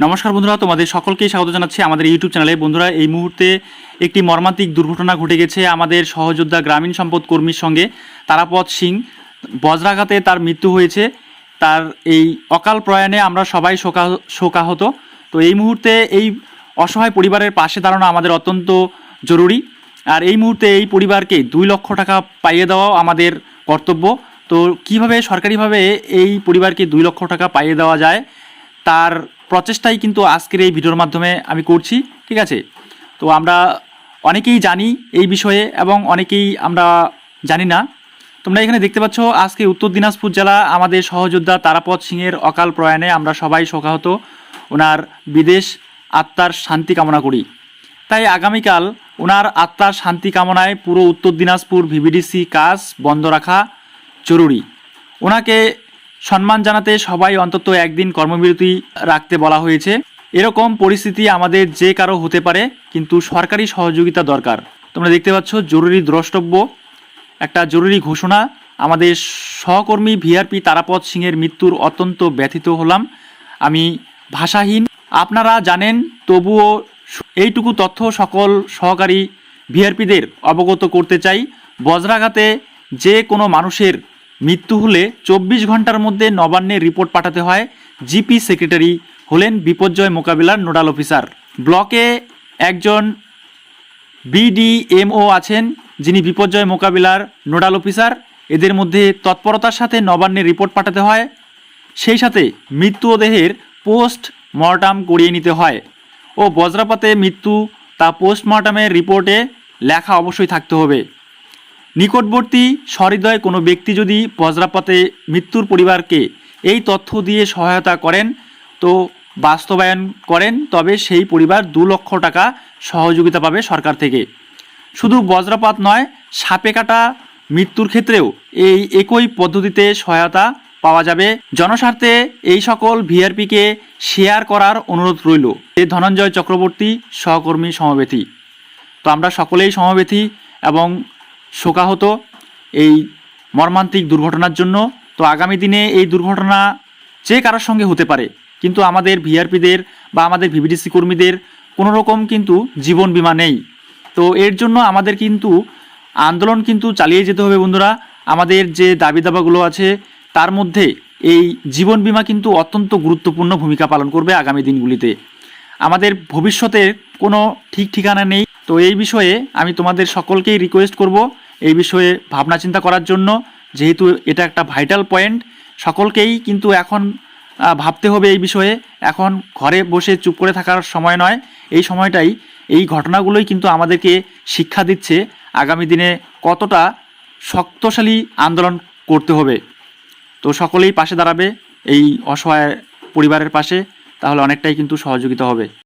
নমস্কার বন্ধুরা, তোমাদের সকলকেই স্বাগত জানাচ্ছি আমাদের ইউটিউব চ্যানেলে বন্ধুরা, এই মুহূর্তে একটি মর্মান্তিক দুর্ঘটনা ঘটে গেছে আমাদের সহযোদ্ধা গ্রামীণ সম্পদ কর্মীর সঙ্গে। তারাপদ সিং বজ্রাঘাতে তার মৃত্যু হয়েছে। তার এই অকাল প্রয়াণে আমরা সবাই শোকা, শোকাহত। তো এই মুহূর্তে এই অসহায় পরিবারের পাশে দাঁড়ানো আমাদের অত্যন্ত জরুরি। আর এই মুহূর্তে এই পরিবারকে দুই লক্ষ টাকা পাইয়ে দেওয়াও আমাদের কর্তব্য। তো কীভাবে, সরকারিভাবে এই পরিবারকে দুই লক্ষ টাকা পাইয়ে দেওয়া যায়, তার প্রচেষ্টাই কিন্তু আজকের এই ভিডিওর মাধ্যমে আমি করছি, ঠিক আছে? তো আমরা অনেকেই জানি এই বিষয়ে এবং অনেকেই আমরা জানি না। তোমরা এখানে দেখতে পাচ্ছ, আজকে উত্তর দিনাজপুর জেলা আমাদের সহযোদ্ধা তারাপদ সিংয়ের অকাল প্রয়াণে আমরা সবাই শোকাহত। ওনার বিদেশ আত্মার শান্তি কামনা করি। তাই আগামীকাল ওনার আত্মার শান্তি কামনায় পুরো উত্তর দিনাজপুর ভিভিডিসি কাজ বন্ধ রাখা জরুরি। ওনাকে সম্মান জানাতে সবাই অন্তত একদিন কর্মবিরতি রাখতে বলা হয়েছে। এরকম পরিস্থিতি আমাদের যে কারও হতে পারে, কিন্তু সরকারি সহযোগিতা দরকার। তোমরা দেখতে পাচ্ছ, জরুরি দ্রষ্টব্য। একটা জরুরি ঘোষণা, আমাদের সহকর্মী ভিআরপি তারাপদ সিংয়ের মৃত্যুর অত্যন্ত ব্যথিত হলাম। আমি ভাষাহীন। আপনারা জানেন, তবুও এইটুকু তথ্য সকল সহকারী ভিআরপিদের অবগত করতে চাই। বজ্রাঘাতে যে কোনো মানুষের মৃত্যু হলে চব্বিশ ঘণ্টার মধ্যে নবান্নের রিপোর্ট পাঠাতে হয় জিপি সেক্রেটারি হলেন বিপর্যয় মোকাবিলার নোডাল অফিসার। ব্লকে একজন বিডিএমও আছেন যিনি বিপর্যয় মোকাবিলার নোডাল অফিসার। এদের মধ্যে তৎপরতার সাথে নবান্নের রিপোর্ট পাঠাতে হয়। সেই সাথে মৃত্যু দেহের পোস্ট মর্টাম করিয়ে নিতে হয়। ও বজ্রাপাতে মৃত্যু, তা পোস্টমর্টমের রিপোর্টে লেখা অবশ্যই থাকতে হবে। নিকটবর্তী সহৃদয় কোনো ব্যক্তি যদি বজ্রাপাতে মৃত্যুর পরিবারকে এই তথ্য দিয়ে সহায়তা করেন, তো বাস্তবায়ন করেন, তবে সেই পরিবার দু লক্ষ টাকা সহযোগিতা পাবে সরকার থেকে। শুধু বজ্রপাত নয়, সাপে কাটা মৃত্যুর ক্ষেত্রেও এই একই পদ্ধতিতে সহায়তা পাওয়া যাবে। জনস্বার্থে এই সকল ভিআরপিকে শেয়ার করার অনুরোধ রইল। এ ধনঞ্জয় চক্রবর্তী সহকর্মী সমবেতী। তো আমরা সকলেই সমবেথী এবং শোকাহত এই মর্মান্তিক দুর্ঘটনার জন্য। তো আগামী দিনে এই দুর্ঘটনা যে কারোর সঙ্গে হতে পারে, কিন্তু আমাদের ভিআরপিদের বা আমাদের ভিভিডিসি কর্মীদের কোনো রকম কিন্তু জীবন বিমা নেই। তো এর জন্য আমাদের কিন্তু আন্দোলন কিন্তু চালিয়ে যেতে হবে বন্ধুরা। আমাদের যে দাবি দাবাগুলো আছে, তার মধ্যে এই জীবন বিমা কিন্তু অত্যন্ত গুরুত্বপূর্ণ ভূমিকা পালন করবে আগামী দিনগুলিতে। আমাদের ভবিষ্যতের কোনো ঠিক ঠিকানা নেই। তো এই বিষয়ে আমি তোমাদের সকলকেই রিকোয়েস্ট করব এই বিষয়ে ভাবনা চিন্তা করার জন্য, যেহেতু এটা একটা ভাইটাল পয়েন্ট সকলকেই কিন্তু এখন ভাবতে হবে এই বিষয়ে। এখন ঘরে বসে চুপ করে থাকার সময় নয়। এই সময়টাই এই ঘটনাগুলোই কিন্তু আমাদেরকে শিক্ষা দিচ্ছে আগামী দিনে কতটা শক্তশালী আন্দোলন করতে হবে। তো সকলেই পাশে দাঁড়াবে, এই অসহায় পরিবারের পাশে, তাহলে অনেকটাই কিন্তু সহযোগিতা হবে।